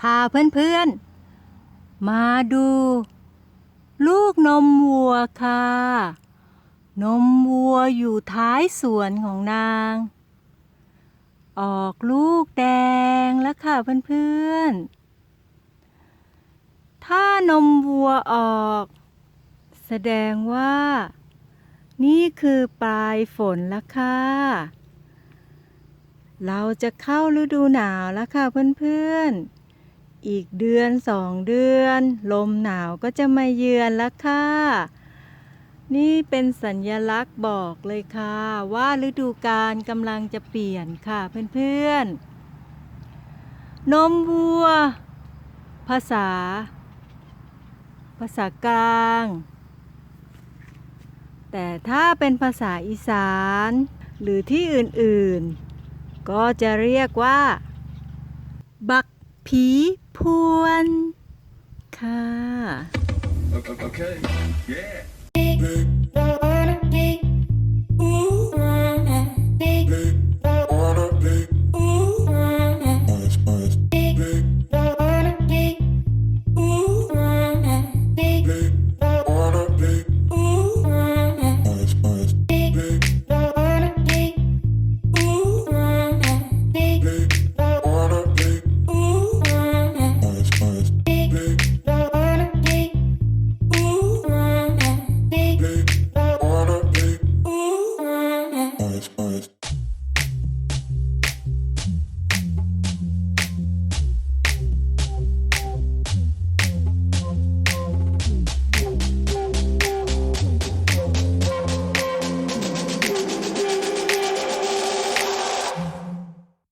พาเพื่อนๆ มาดู ลูกนมวัวค่ะ นมวัวอยู่ท้ายสวนของนาง ออกลูกแดงแล้วค่ะเพื่อนๆ ถ้านมวัวออก แสดงว่า นี่คือปลายฝนแล้วค่ะ เราจะเข้าฤดูหนาวแล้วค่ะเพื่อนๆ อีกเดือนสองเดือน ลมหนาวก็จะมาเยือนแล้วค่ะ นี่เป็นสัญลักษณ์บอกเลยค่ะ ว่าฤดูกาลกำลังจะเปลี่ยนค่ะเพื่อนๆ นมวัว ภาษา ภาษากลาง แต่ถ้าเป็นภาษาอีสาน หรือที่อื่นๆ ก็จะเรียกว่า บัก ผีพวนค่ะ Okay. Yeah.